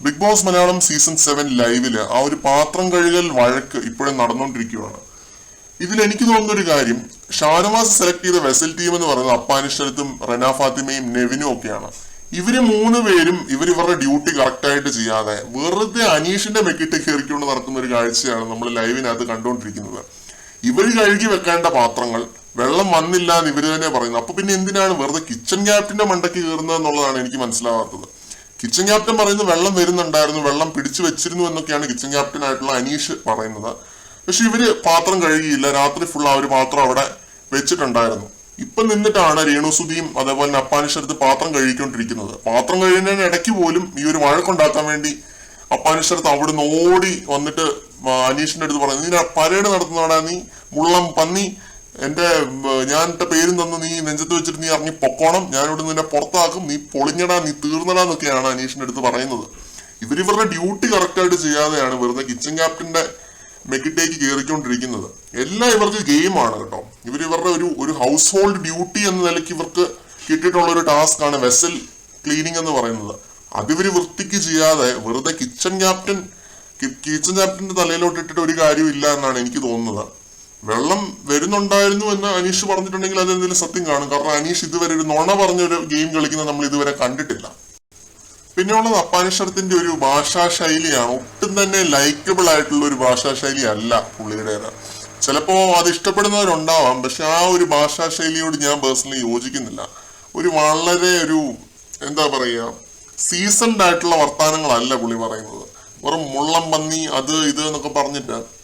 Big boss Malayalam season seven ലൈവിൽ ആ ഒരു പാത്രം കഴുകൽ വഴക്ക് ഇപ്പോഴും നടന്നുകൊണ്ടിരിക്കുകയാണ് ഇതിൽ എനിക്ക് തോന്നുന്ന ഒരു കാര്യം ഷാനവാസ് സെലക്ട് ചെയ്ത വെസൽ ടീം എന്ന് പറയുന്നത് അപ്പാനിഷ്ടത്തും റെന ഫാത്തിമയും നെവിനും ഒക്കെയാണ്. ഇവർ മൂന്ന് പേരും ഇവർ ഇവരുടെ ഡ്യൂട്ടി കറക്റ്റായിട്ട് ചെയ്യാതെ വെറുതെ അനീഷിന്റെ മെക്കിട്ട് കയറിക്കൊണ്ട് നടക്കുന്ന ഒരു കാഴ്ചയാണ് നമ്മൾ ലൈവിനകത്ത് കണ്ടുകൊണ്ടിരിക്കുന്നത് ഇവർ കഴുകി വെക്കേണ്ട പാത്രങ്ങൾ വെള്ളം വന്നില്ല എന്ന് ഇവർ തന്നെ പറയുന്നത് അപ്പൊ പിന്നെ എന്തിനാണ് വെറുതെ കിച്ചൺ ക്യാപ്റ്റന്റെ മണ്ടയ്ക്ക് കയറുന്നത് എന്നുള്ളതാണ് എനിക്ക് മനസ്സിലാവാത്തത്. കിച്ചൺ ക്യാപ്റ്റൻ പറയുന്നത് വെള്ളം വരുന്നുണ്ടായിരുന്നു വെള്ളം പിടിച്ചു വെച്ചിരുന്നു എന്നൊക്കെയാണ് കിച്ചൺ ക്യാപ്റ്റൻ ആയിട്ടുള്ള അനീഷ് പറയുന്നത്. പക്ഷെ ഇവർ പാത്രം കഴുകിയില്ല രാത്രി ഫുൾ ആ ഒരു പാത്രം അവിടെ വെച്ചിട്ടുണ്ടായിരുന്നു. ഇപ്പൊ നിന്നിട്ടാണ് രേണുസുതിയും അതേപോലെ തന്നെ അപ്പാനിഷടുത്ത് പാത്രം കഴുകിക്കൊണ്ടിരിക്കുന്നത്. പാത്രം കഴുകുന്നതിന് ഇടയ്ക്ക് പോലും ഈ ഒരു വഴക്കുണ്ടാക്കാൻ വേണ്ടി അപ്പാനിഷടുത്ത് അവിടുന്ന് ഓടി വന്നിട്ട് അനീഷിന്റെ അടുത്ത് പറയുന്നത് നീ പരേഡ് നടത്തുന്നതാടാ നീ മുള്ളം പന്നി എന്റെ ഞാൻ എന്റെ പേരും തന്ന് നീ നെഞ്ചത്ത് വെച്ചിട്ട് നീ ഇറങ്ങി പൊക്കോണം. ഞാൻ ഇവിടെ നിന്നെ പുറത്താക്കും. നീ പൊളിഞ്ഞടാ നീ തീർന്നടാ എന്നൊക്കെയാണ് അനീഷിന്റെ അടുത്ത് പറയുന്നത്. ഇവരിവരുടെ ഡ്യൂട്ടി കറക്റ്റായിട്ട് ചെയ്യാതെയാണ് വെറുതെ കിച്ചൺ ക്യാപ്റ്റന്റെ മെക്കിട്ടേക്ക് കയറിക്കൊണ്ടിരിക്കുന്നത് എല്ലാം ഇവർക്ക് ഗെയിമാണ് കേട്ടോ. ഇവർ ഇവരുടെ ഒരു ഒരു ഹൗസ് ഹോൾഡ് ഡ്യൂട്ടി എന്ന നിലയ്ക്ക് ഇവർക്ക് കിട്ടിയിട്ടുള്ള ഒരു ടാസ്ക് ആണ് വെസൽ ക്ലീനിങ് എന്ന് പറയുന്നത്. അതിവര് വൃത്തിക്ക് ചെയ്യാതെ വെറുതെ കിച്ചൺ ക്യാപ്റ്റൻ കിച്ചൺ ക്യാപ്റ്റന്റെ തലയിലോട്ട് ഇട്ടിട്ട് ഒരു കാര്യമില്ല എന്നാണ് എനിക്ക് തോന്നുന്നത്. വെള്ളം വരുന്നുണ്ടായിരുന്നു എന്ന് അനീഷ് പറഞ്ഞിട്ടുണ്ടെങ്കിൽ അത് എന്തെങ്കിലും സത്യം കാണും. കാരണം അനീഷ് ഇതുവരെ ഒരു നുണ പറഞ്ഞൊരു ഗെയിം കളിക്കുന്ന നമ്മൾ ഇതുവരെ കണ്ടിട്ടില്ല. പിന്നെ ഉള്ളത് അപ്പാനിഷത്തിന്റെ ഒരു ഭാഷാ ശൈലിയാണ്. ഒട്ടും തന്നെ ലൈക്കബിൾ ആയിട്ടുള്ള ഒരു ഭാഷാ ശൈലി അല്ല പുള്ളിയുടേത്. ചിലപ്പോ അത് ഇഷ്ടപ്പെടുന്നവരുണ്ടാവാം. പക്ഷെ ആ ഒരു ഭാഷാ ശൈലിയോട് ഞാൻ പേഴ്സണലി യോജിക്കുന്നില്ല. ഒരു വളരെ ഒരു എന്താ പറയുക സീസൺഡ് ആയിട്ടുള്ള വർത്തമാനങ്ങളല്ല പുള്ളി പറയുന്നത്. വെറും മുള്ളം പന്നി അത് ഇത് എന്നൊക്കെ പറഞ്ഞിട്ട്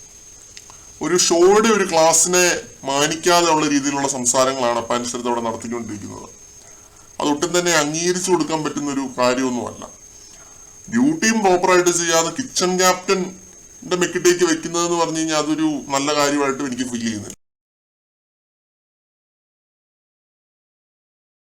ഒരു ഷോയുടെ ഒരു ക്ലാസ്സിനെ മാനിക്കാതെ ഉള്ള രീതിയിലുള്ള സംസാരങ്ങളാണ് അപ്പാനിഷത്ത് അവിടെ നടത്തിക്കൊണ്ടിരിക്കുന്നത്. അതൊട്ടും തന്നെ അംഗീകരിച്ചു കൊടുക്കാൻ പറ്റുന്ന ഒരു കാര്യമൊന്നുമല്ല. ഡ്യൂട്ടിയും പ്രോപ്പറായിട്ട് ചെയ്യാതെ കിച്ചൺ ക്യാപ്റ്റന്റെ മെക്കിട്ടേക്ക് വെക്കുന്നതെന്ന് പറഞ്ഞു കഴിഞ്ഞാൽ അതൊരു നല്ല കാര്യമായിട്ടും എനിക്ക് ഫീൽ ചെയ്യുന്നില്ല.